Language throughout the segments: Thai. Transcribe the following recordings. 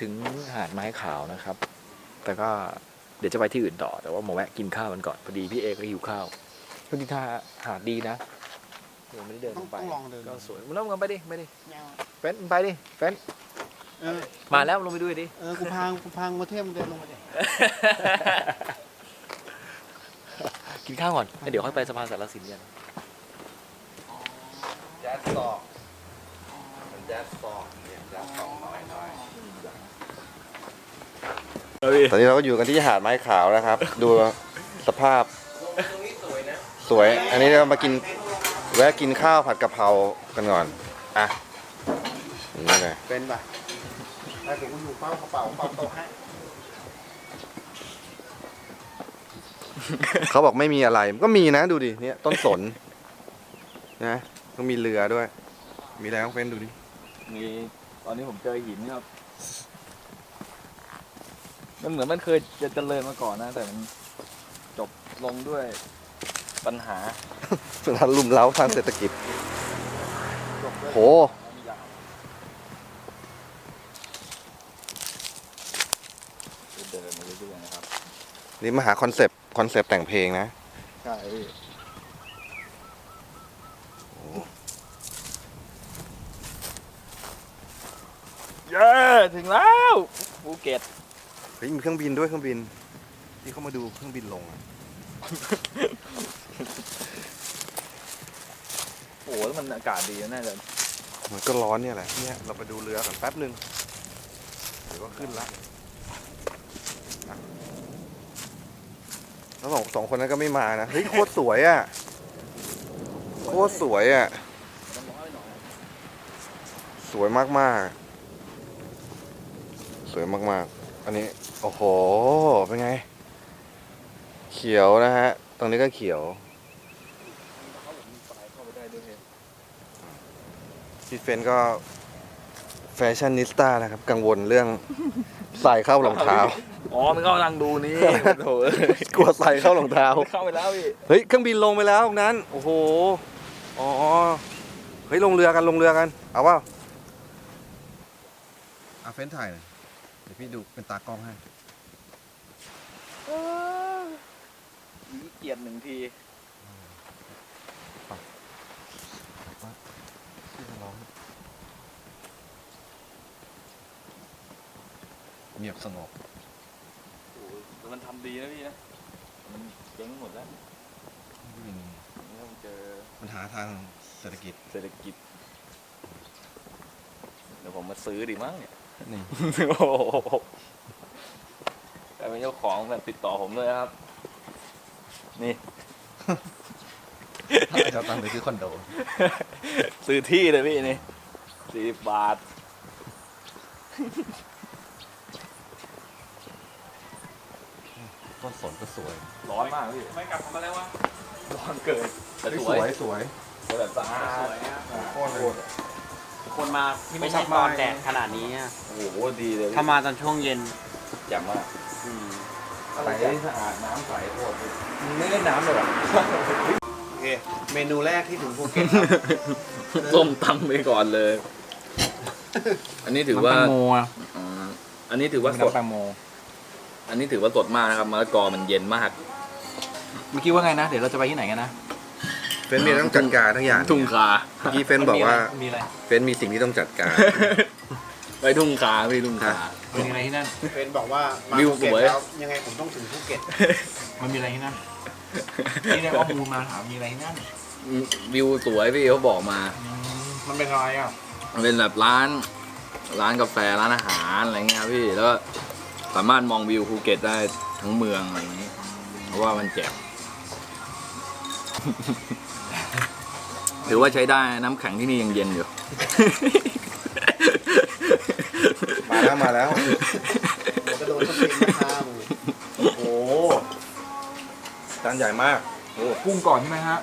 ถึงหาดไม้ขาวนะครับ แต่ก็เดี๋ยวจะไปที่อื่นต่อ แต่ว่ามาแวะกินข้าวกันก่อน พอดีพี่เอก็หิวข้าวพอดีท่าหาดดีนะยังไม่ได้เดินลงไปต้องลองเดิน ก็สวยมึงเริ่มกันไปดิไปดิแนวเฟ้นมึงไปดิเฟ้นเออมาแล้วลงไปดูดิ เออกูพังกูพังมาเทพมึงเดินลงมาดิกินข้าวก่อนแล้วเดี๋ยวค่อยไปสะพานสารสินกันแจ๊สซอกมันแจ๊สซอกเนี่ยแจ๊สซอก น้อยน้อยตอนนี้เราก็อยู่กันที่หาดไม้ขาวนะครับ ดูสภาพตรงนี้สวยนะสวย อันนี้เรามากินแวะกินข้าวผัดกะเพรากันก่อน อะนี่เลยเป็นป่ะถ้าถึงกูอยู่เป้ากระเป๋าเป้าโต๊ะให้เขาบอกไม่มีอะไรก็มีนะดูดิเนี่ยต้นสนนะก็มีเรือด้วย มีอะไรบ้างเฟ้นดูดิ มีตอนนี้ผมเจอหินครับ มันเหมือนมันเคยจะเจริญมาก่อนนะ แต่มันจบลงด้วยปัญหาสถานลุมเล้าทางเศรษฐกิจ จบด้วยโห ความยาวเดินมาเรื่อยๆนะครับนี่มาหาคอนเซปต์คอนเซปต์แต่งเพลงนะ ใช่พี่เย้ถึงแล้วภูเก็ตเฮ้ยมีเครื่องบินด้วยเครื่องบิน ที่เขามาดูเครื่องบินลงอะโอ้โหแล้วมันอากาศดีนะน่าจะมันก็ร้อนเนี่ยแหละเนี่ยเราไปดูเรือก่อนแป๊บหนึ่งเดี๋ยวก็ขึ้นละอะแล้วสองสองคนนั้นก็ไม่มานะเฮ้ยโคตรสวยอะโคตรสวยอะสวยมากมากๆสวยมากๆ อันนี้ โอ้โห เป็นไง เขียวนะฮะ ตรงนี้ก็เขียว พี่เฟนก็แฟชั่นนิสต้านะครับ กังวลเรื่องใส่เข้ารองเท้า อ๋อ มันก็กำลังดูนี่โถเอ้ยกลัวใส่เข้ารองเท้า เข้าไปแล้วพี่เฮ้ย เครื่องบินลงไปแล้วตรงนั้น โอ้โห อ๋อ เฮ้ย ลงเรือกัน ลงเรือกัน เอาว่าอาเฟนถ่ายเล ยเดี๋ยวพี่ดูเป็นตากล้องให้เกียรติหนึ่งทีเงียบสงบโอ้โหแต่มันทำดีนะพี่นะมันเจ๊งหมดแล้วนี่ต้องเจอปัญหาทางเศรษฐกิจเศรษฐกิจ เดี๋ยวผมมาซื้อดีมั้งเนี่ย นี่ โอ้โหกลายเป็นเจ้าของแบบติดต่อผมเลยครับ นี่ จะตังค์ไปซื้อคอนโด ซื้อที่เลยพี่นี่สี่บาท ต้นสนก็สวยร้อนมากพี่ ไม่กลับมาแล้ววะร้อนเกินแต่เฮ้ยสสววยยสวยสวยแบบสะอาด โคตรเลย คนมาที่ไม่ใช่ตอนแดดขนาดนี้อะโอ้โหดีเลยถ้ามาตอนช่วงเย็นแจ่มมากอืมใสสะอาดน้ำใสโคตรมึงไม่เล่นน้ำเลยเหรอโอเคเมนูแรกที่ถึงภูเก็ตส้มตำไปก่อนเลย อันนี้ถือว่าน้ำแตงโมอะอ่าอันนี้ถือว่าสดน้ำแตงโมอันนี้ถือว่าสดมากนะครับมะละกอมันเย็นมาก เมื่อกี้ว่าไงนะ เดี๋ยวเราจะไปที่ไหนกันนะ เฟนมีต้องจัดการทั้งอย่างทุ่งคาเมื่อกี้เฟนบอกว่ามีอะไรเฟนมีสิ่งที่ต้องจัดการ ไปทุ่งคาพี่ทุ่งคามีอะไรที่นั่นเฟนบอกว่ามาวิวภูเก็ตสวยแล้วยังไงผมต้องถึงภูเก็ตมันมีอะไรที่นั่นนี่ได้ข้อมูลมาถามมีอะไรที่นั่นวิวสวยพี่เขาบอกมาอืมมันเป็นอะไรอะมันเป็นแบบร้าน ร้านกาแฟร้านอาหารอะไรเงี้ยพี่แล้วก็สามารถมองวิวภูเก็ตได้ทั้งเมืองอะไรอย่างนี้ เพราะว่ามันแจ่ม ถือว่าใช้ได้น้ำแข็งที่นี่ยังเย็นอยู่ มาแล้วมาแล้วเดี๋ยวกระโดดต้องกินราคามึงโอ้โหจานใหญ่มากโอ้กุ้งก่อนใช่ไหมฮะ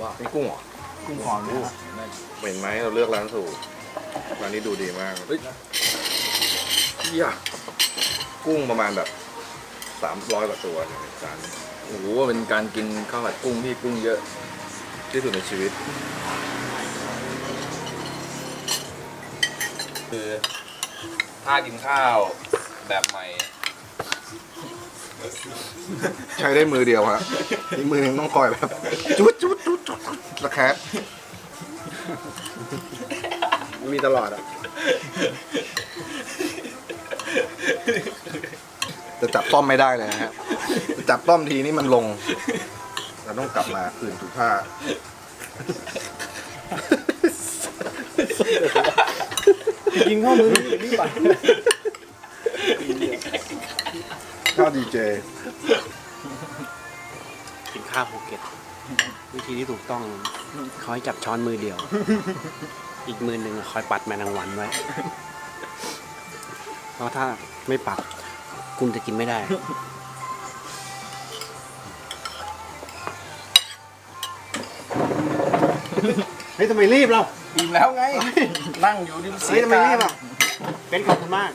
ว้าเป็นกุ้งเหรอกุ้งก่อนนะฮะเห็นไหมเราเลือกร้านถูกร้านนี้ดูดีมากเฮ้ยเฮียกุ้งประมาณแบบสามร้อยกว่าตัวเนี่ยจานนี้ โอ้โหเป็นการกินข้าวผัดกุ้งที่กุ้งเยอะที่สุดในชีวิต คือท่ากินข้าวแบบใหม่ ใช้ได้มือเดียวฮะอีกมือหนึงต้องคอยแบบจุดจุดจุดจุดสแครมีตลอดอะ จะจับต้อมไม่ได้เลยนะฮะ จะจับต้อมทีนี่มันลง เราต้องกลับมาคืนถูกท่ายิงเข้ามือนี่ไปข้าวดีเจ กินข้าวภูเก็ต วิธีที่ถูกต้องเขาให้จับช้อนมือเดียว อีกมือหนึ่งคอยปัดแมลงวันไว้ เพราะถ้าไม่ปัด คุณจะกินไม่ได้ เฮ้ยทำไมรีบเราอิ่มแล้วไง นั่งอยู่ดิมเฮ้ยทำไมรีบอะเป็นขอบคุณมาก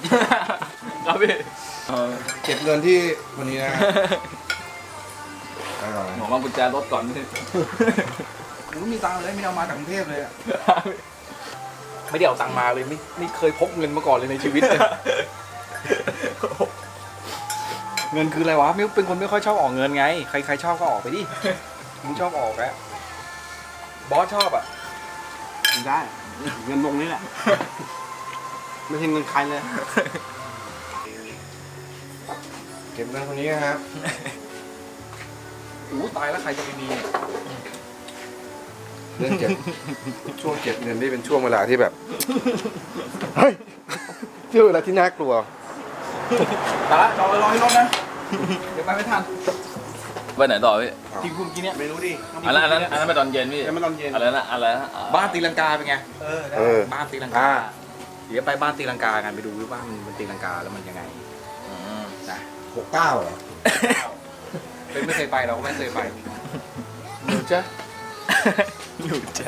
ครับพี่เก็บเงินที่วันนี้นะอร่อยผมเอากุญแจรถก่อนพี่ผมมีตังค์เลยไม่เอามาจากกรุงเทพเลยอะไม่ได้เอาตังค์มาเลยไม่ไม่เคยพกเงินมาก่อนเลยในชีวิตเนี่ยเงินคืออะไรวะมิวเป็นคนไม่ค่อยชอบออกเงินไง ใครใครชอบก็ออกไปดิมึงชอบออกแล้วบอสชอบอะ ได้ เงินวงนี้แหละ ไม่ใช่เงินใครเลย เก็บเงินคนนี้นะครับอู้ตายแล้วใครจะไปมีเนี่ยเรื่องเก็บ ช่วงเก็บเงินนี่เป็นช่วงเวลาที่แบบ เฮ้ยช่วงเวลาที่น่ากลัว ตาละจอไปรอให้รถนะ เดี๋ยวไปไม่ทัน ไปไหนต่อพี่ที่คุณกินเนี่ยไม่รู้ดิอันนั้นอันนั้นอันนั้นไปตอนเย็นพี่เดี๋ยวมันตอนเย็นอะไรนะอะไรนะอ่บ้านตีลังกาเป็นไงเออเออ บ้านตีลังอ่ากาเดี๋ยวไปบ้านตีลังกากันไปดูว่ามันมันตีลังกาแล้วมันยังไงอืมนะหกเก้าเหรอเป็นไม่เคยไปเราก็ไม่เคยไป หนูจ้ะหนูจ้ะ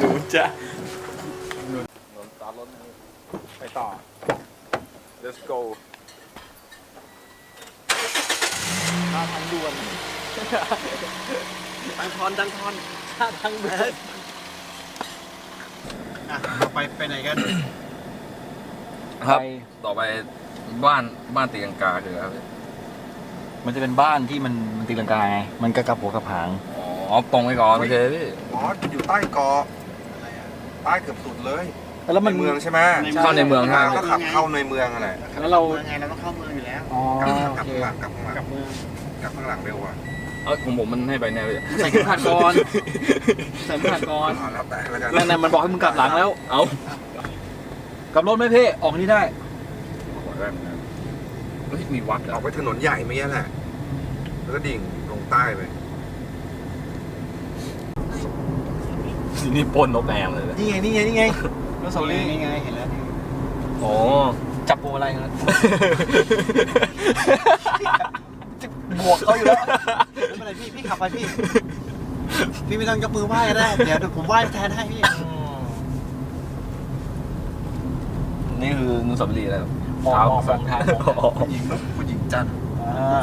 หนูจ้ะไปต่อ let's go ท่าทาง ด่วนดังทอนดังทอนท่าทางเบิร์ดอะเราไปไปไหนกันครับต่อไปบ้านบ้านตีลังกาคืออะไรครับพี่มันจะเป็นบ้านที่มันมันตีลังกาไง มันกระกับหัวกระผาง อ๋อตรงไปก่อนโอเคพี่อ๋ออยู่ใต้เกาะใต้เกือบสุดเลยแล้วมันในเมืองใช่ไหมเข้าในเมืองอ่าใช่ไหมก็ขับเข้าในเมืองอะไรแล้วเราเมืองไงเราต้องเข้าเมืองอยู่แล้วอ๋อกลับโอกลับเคข้างหลังกลับข้างหลังกลับเมือง กลับข้างหลังเร็วกว่าเออของผมมันให้ไปแน่พี่ใส่เข็มขัดก่อนใส่เข็มขัดก่อนอ๋อแล้วแต่แล้วกันนั่นน่ะมันบอกให้มึงกลับหลังแล้ว เอากลับรถไหมเพ่ออกนี่ได้ขอได้เหมือนกันเฮ้ยมีวัดเหรอออกไปถนนใหญ่ไม่ใช่แหละ แล้วก็ดิ่งลงใต้ไป นี่ปนนกแอมเลยนะนี่ไงนี่ไงนี่ไงรถเสาลีนี่ไงเห็นแล้วนี่อ๋อ จับโบอะไรครับ บวกเขาอยู่แล้วไม่เป็นไรพี่พี่ขับไปพี่ พี่ไม่ต้องยกมือไหว้ก็ได้เดี๋ยวเดี๋ยวผมไหว้แทนให้พี่นี่คืออนุสาวรีย์อะไรครับมองเท้ามองกษัตริย์มองผู้หญิงผู้หญิงจันทร์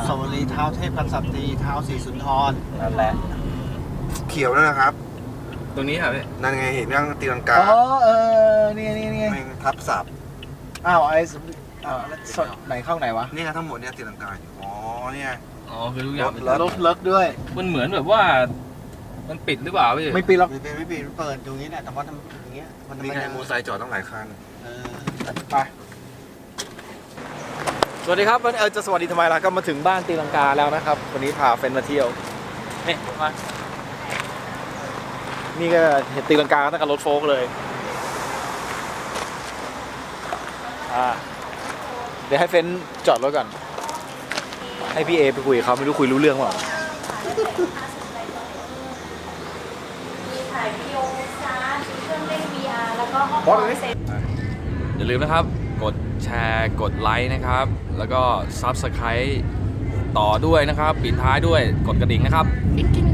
สวรีเท้าเทพพันสัตรีเท้าสีสุนทรนั่นแหละเขียวนั่นนะครับ ตรงนี้ครับพี่นั่นไงเห็นยังตีลังกาอ๋อเออนี่นี่นี่แม่งทับศัพท์อ้าวไอ้สอ่าแล้วสดไหนเข้าไหนวะ นี่ไงทั้งหมดเนี่ยตีลังกาอยู่อ๋อเนี่ย อ๋อคือทุกอย่างเป็นรถรถเลิกด้วย มันเหมือนแบบว่า มันปิดหรือเปล่าพี่ไม่ปีหรอกไม่เป็นไม่เป็นเปิดตรงนี้แหละแต่ว่าทำอย่างเงี้ยมันนี่ไงมันมอเตอร์ไซค์จอดต้องหลายคันเออไปสวัสดีครับวันเออจะสวัสดีทำไมล่ะก็มาถึงบ้านตีลังกาแล้วนะครับ วันนี้พาเฟนมาเที่ยวนี่มานี่ก็เห็นตีลังกาตั้งแต่รถโฟล์กเลยอ่าเดี๋ยวให้เฟนจอดรถก่อน ให้พี่เอไปคุยกับเขาไม่รู้คุยรู้เรื่องเปล่ามีถ่ายวิดีโอชาร์จมีเครื่องเล่น VR แล้วก็ห้องนอนเซฟ อย่าลืมนะครับ กดแชร์ กดไลค์นะครับ แล้วก็ Subscribe ต่อด้วยนะครับ ปิดท้ายด้วย กดกระดิ่งนะครับ กิ๊ง